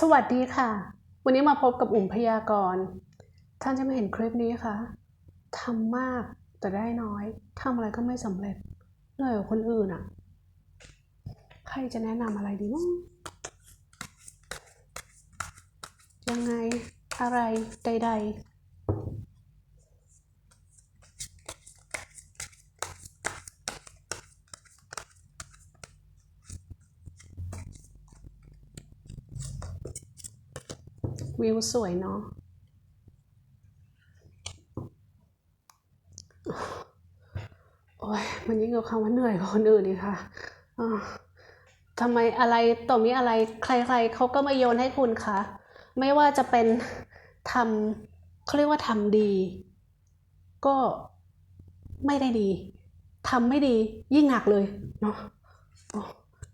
สวัสดีค่ะ วันนี้มาพบกับอุ่มพยากรณ์ท่านจะไม่เห็นคลิปนี้ค่ะทำมากแต่ได้น้อยทำอะไรก็ไม่สำเร็จเหนื่อยกว่าคนอื่นอะ ใครจะแนะนำอะไรดีมั้งยังไงอะไรใด ๆ วิวสวยเนาะโอ้ยมันยิ่งกว่าคำว่าเหนื่อยกว่าคนอื่นอีกค่ะทำไมอะไรต่อมีอะไรใครๆเขาก็มาโยนให้คุณคะไม่ว่าจะเป็นทำเขาเรียกว่าทำดี ก็ไม่ได้ดีทำไม่ดียิ่งหนักเลยเนาะ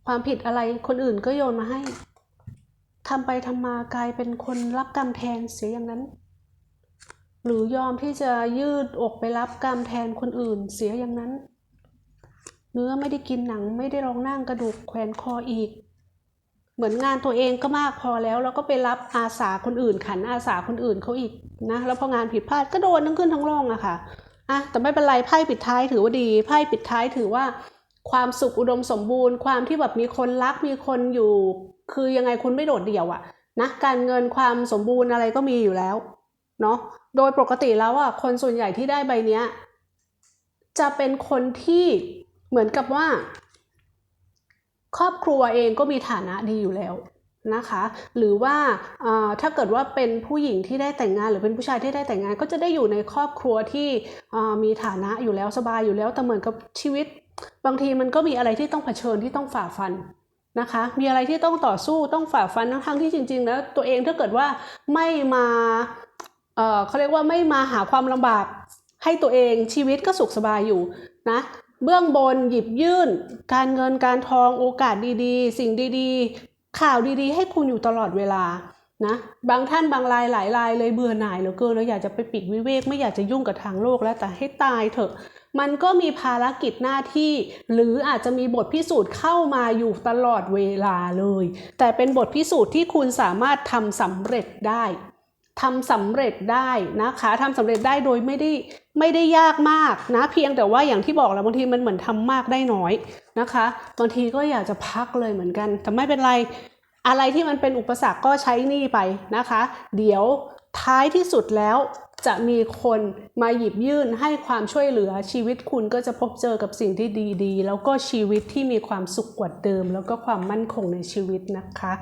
ความผิดอะไรคนอื่นก็โยนมาให้ ทำไปทำมากลายเป็นคนรับกรรมแทนเสียอย่างนั้น หรือยอมที่จะยืดอกไปรับกรรมแทนคนอื่นเสียอย่างนั้น เนื้อไม่ได้กินหนังไม่ได้รองนั่งกระดูกแขวนคออีก เหมือนงานตัวเองก็มากพอแล้วแล้วก็ไปรับอาสาคนอื่น ขันอาสาคนอื่นเขาอีกนะแล้วพองานผิดพลาดก็โดนทั้งขึ้นทั้งล่องอะค่ะอะแต่ไม่เป็นไรไพ่ปิดท้ายถือว่าดีไพ่ปิดท้ายถือว่าความสุขอุดมสมบูรณ์ ความที่แบบมีคนรักมีคนอยู่ คือยังไงคุณไม่โดดเดี่ยวอะนะการเงินความสมบูรณ์อะไรก็มีอยู่แล้วเนาะโดยปกติแล้วอะคนส่วนใหญ่ที่ได้ใบเนี้ยจะเป็นคนที่เหมือนกับว่า ครอบครัวเองก็มีฐานะดีอยู่แล้วนะคะ หรือว่าถ้าเกิดว่าเป็นผู้หญิงที่ได้แต่งงาน หรือเป็นผู้ชายที่ได้แต่งงาน ก็จะได้อยู่ในครอบครัวที่มีฐานะอยู่แล้วสบายอยู่แล้วแต่เหมือนกับชีวิต บางทีมันก็มีอะไรที่ต้องเผชิญที่ต้องฝ่าฟัน นะคะ มีอะไรที่ต้องต่อสู้ต้องฝ่าฟันทั้งที่จริง ๆ แล้วตัวเองถ้าเกิดว่าไม่มาเออเขาเรียกว่าไม่มาหาความลำบากให้ตัวเองชีวิตก็สุขสบายอยู่นะเบื้องบนหยิบยื่น การเงินการทองโอกาสดีๆ สิ่งดีๆ ข่าวดีๆ ให้คุณอยู่ตลอดเวลา นะบางท่านบางรายหลายรายเลยเบื่อหน่ายเหลือเกินแล้วอยากจะไปปิดวิเวกไม่อยากจะยุ่งกับทางโลกแล้วแต่ให้ตายเถอะ มันก็มีภารกิจหน้าที่ หรืออาจจะมีบทพิสูจน์เข้ามาอยู่ตลอดเวลาเลย แต่เป็นบทพิสูจน์ที่คุณสามารถทำสำเร็จได้ทำสำเร็จได้นะคะทำสำเร็จได้โดยไม่ได้ไม่ได้ยากมากนะเพียงแต่ว่าอย่างที่บอกแล้วบางทีมันเหมือนทำมากได้น้อยนะคะบางทีก็อยากจะพักเลยเหมือนกันแต่ไม่เป็นไร อะไรที่มันเป็นอุปสรรคก็ใช้หนี่ไปนะคะ เดี๋ยวท้ายที่สุดแล้วจะมีคนมาหยิบยื่นให้ความช่วยเหลือชีวิตคุณก็จะพบเจอกับสิ่งที่ดีๆ แล้วก็ชีวิตที่มีความสุขกว่าเดิม แล้วก็ความมั่นคงในชีวิตนะคะ